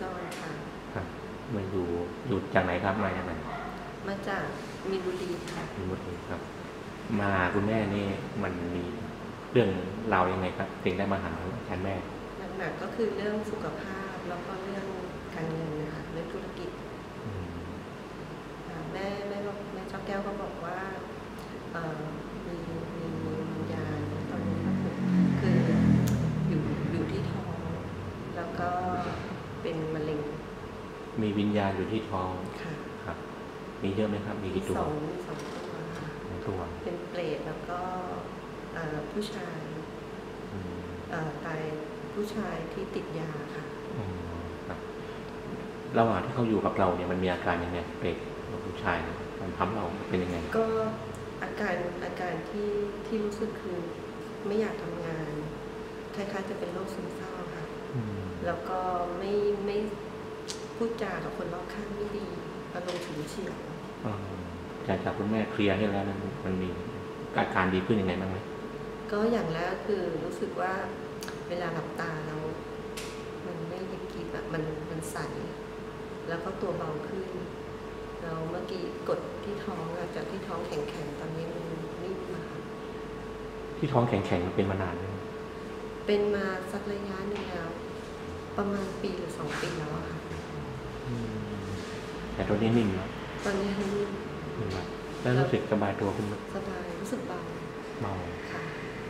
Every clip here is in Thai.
จรค่ะครับมาอยู่อยู่จากไหนครับมาจากไหนมาจากมีนบุรีค่ะมีหมดเลยครับ มาคุณแม่นี่มันมีเรื่องราวยังไงครับถึงได้มาหาอาจารย์แม่หนักๆก็คือเรื่องสุขภาพแล้วก็เรื่องการเงินนะคะเรื่องธุรกิจ อืม อ่าแม่แม่ก็แม่ชอบแก้วก็บอกว่าเอ่อมีมีมีวิญญาณตอนนี้คืออยู่อยู่ที่ท้อง แล้วก็เป็นมะเร็ง มีวิญญาณอยู่ที่ท้องค่ะครับ มีเยอะไหมครับ มีกี่ตัวสองสองตัวค่ะสองตัวเป็นเปรตแล้วก็เอ่อผู้ชายอืมเอ่อตายผู้ชายที่ติดยาค่ะอืมครับระหว่างที่เขาอยู่กับเราเนี่ยมันมีอาการยังไงเปรตกับผู้ชายเนี่ยมันทำเราเป็นยังไง ก็อาการอาการที่ที่รู้สึกคือไม่อยากทำงานคล้ายๆจะเป็นโรคซึมเศร้าค่ะอืมแล้วก็ไม่ไม่ พูดจากับคนรอบข้างไม่ดีอารมณ์ฉุนเฉียวอ่าจากจากคุณแม่เคลียร์ให้แล้วมันมันมีอาการดีขึ้นยังไงบ้างไหมก็อย่างแรกคือรู้สึกว่าเวลาหลับตาเรามันไม่ยิบกิบอะมันมันใสแล้วก็ตัวเบาขึ้นเราเมื่อกี้กดที่ท้องอะจากที่ท้องแข็งๆตอนนี้มันนิ่มมาค่ะที่ท้องแข็งๆมันเป็นมานานแล้วเป็นมาสักระยะหนึ่งแล้ว ประมาณปีหรือสองปีแล้วอะค่ะ แต่ตอนนี้นิ่มแล้วตอนนี้นิ่มนิ่มแล้วแล้วรู้สึกสบายตัวขึ้นไหมสบายรู้สึกเบาเบาค่ะ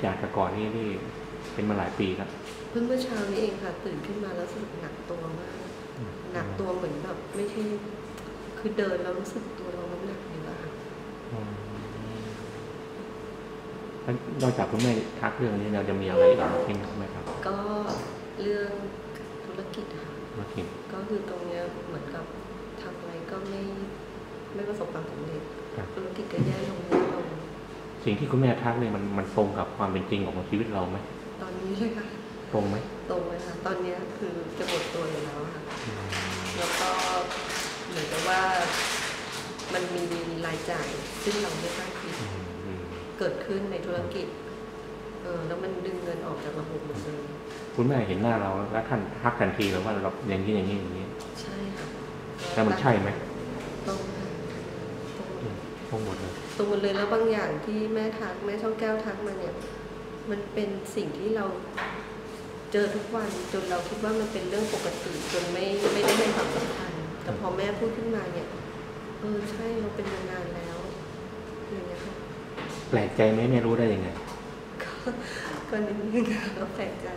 จากแต่ก่อนนี่ที่เป็นมาหลายปีแล้วเพิ่งเมื่อเช้านี้เองค่ะ ตื่นขึ้นมาแล้วรู้สึกหนักตัวมากหนักตัวเหมือนแบบไม่ใช่คือเดินแล้วรู้สึกตัวเราน้ำหนักเยอะค่ะอืมแล้วนอกจากคุณแม่ทักเรื่องนี้เราจะมีอะไรอีกที่ไหมครับ ก็เรื่องธุ รกิจค่ะเมื่อกี้ก็คือตรงเนี้ยเหมือนกับทำอะไรก็ไม่ไม่ประสบความสำเร็จครับธุรกิจก็แย่ลงแย่ลงสิ่งที่คุณแม่ทักเนี่ยมันมันตรงกับความเป็นจริงของชีวิตเราไหมตอนนี้เลยค่ะตรงไหมตรงเลยค่ะตอนเนี้ยคือจะหมดตัวอยู่แล้วค่ะ อืมแล้วก็เหมือนกับว่ามันมีรายจ่ายซึ่งเราไม่คาดคิดอืมอืมเกิดขึ้นในธุรกิจ เออแล้วมันดึงเงินออกจากระบบหมดเลยคุณแม่เห็นหน้าเราแล้วท่านทักทันทีเลยว่าเราอย่างนี้อย่างนี้อย่างนี้ใช่ค่ะแล้วมันใช่ไหมตรงค่ะตรงอืมตรงหมดเลยตรงหมดเลยแล้วบางอย่างที่แม่ทักแม่ช่องแก้วทักมาเนี่ย มันเป็นสิ่งที่เราเจอทุกวันจนเราคิดว่ามันเป็นเรื่องปกติจนไม่ไม่ได้ให้ความสำคัญแต่พอแม่พูดขึ้นมาเนี่ยเออใช่เราเป็นมานานแล้วอย่างเงี้ยค่ะแปลกใจไหมแม่รู้ได้ยังไง ก็ก็นิดนึงค่ะก็แปลกใจ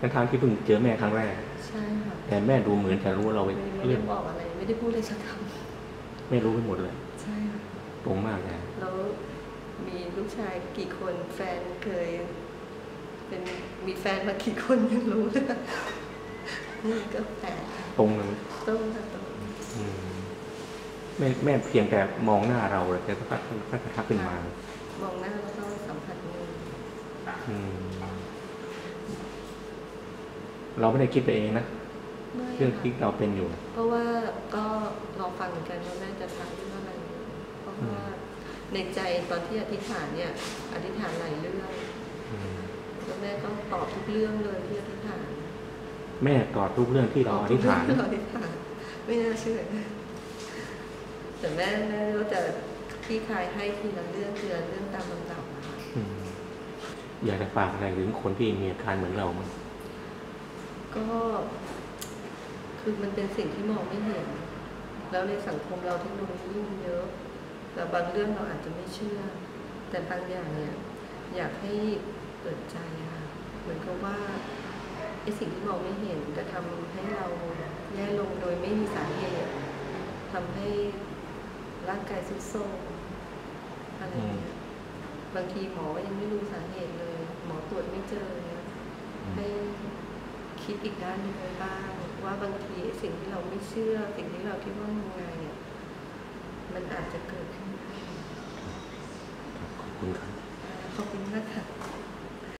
ทั้งทางๆที่เพิ่งเจอแม่ครั้งแรก ใช่ค่ะ แต่แม่ดูเหมือนจะรู้เราไม่ไม่เรื่ได้องบอกอะไร ไม่ได้พูดอะไรสักคแม่รู้ไปหมดเลยำใช่ค่ะตรงมากเลยแล้วมีลูกชายกี่คนแฟนเคย เป็นมีแฟนมากี่คนยังรู้เลยค่ะนี่ก็แปลกค่ะตรงเลยต้องค่ะต้องอื มแม่แม่เพียงแต่มองหน้าเราเลยแกก็ทักก็ทักขึ้นมา มองหน้าแล้วก็สัมผัสมืออืมเราไม่ได้คิดไปเองนะไม่เรื่องที่ค่ะเราเป็นอยู่ เพราะว่าก็รอฟังเหมือนกันว่าแม่จะถามเรื่องอะไรเพราะว่าในใจตอนที่อธิษฐานเนี่ย อธิษฐานหลายเรื่องอืมแล้วแม่ก็ตอบทุกเรื่องเลยที่อธิษฐาน แม่ตอบทุกเรื่องที่เราอธิษฐานตอบทุกเรื่องที่เราอธิษฐานไม่น่าเชื่อ แต่แม่แม่ก็จะที่คลายให้ทีละเรื่องทีละเรื่องตามลำดับนะคะอืมอยากจะฝากอะไรถึงคนที่มีอาการเหมือนเรามั้ยก็ คือมันเป็นสิ่งที่มองไม่เห็น แล้วในสังคมเราเทคโนโลยีมันเยอะแต่บางเรื่องเราอาจจะไม่เชื่อ แต่บางอย่างเนี่ย อยากให้เปิดใจค่ะเหมือนกับว่าไอ้สิ่งที่มองไม่เห็นจะทำให้เราแย่ลงโดยไม่มีสาเหตุทำให้ ร่างกายทรุดโทรมอะไรอย่างเงี้ยบางทีหมอก็ยังไม่รู้สาเหตุเลย หมอตรวจไม่เจอเนี่ยให้คิดอีกด้านหนึ่งไว้บ้างว่าบางทีไอ้สิ่งที่เราไม่เชื่อ สิ่งที่เราคิดว่างมงายเนี่ย มันอาจจะเกิดขึ้นได้ขอบคุณครับขอบคุณมากค่ะ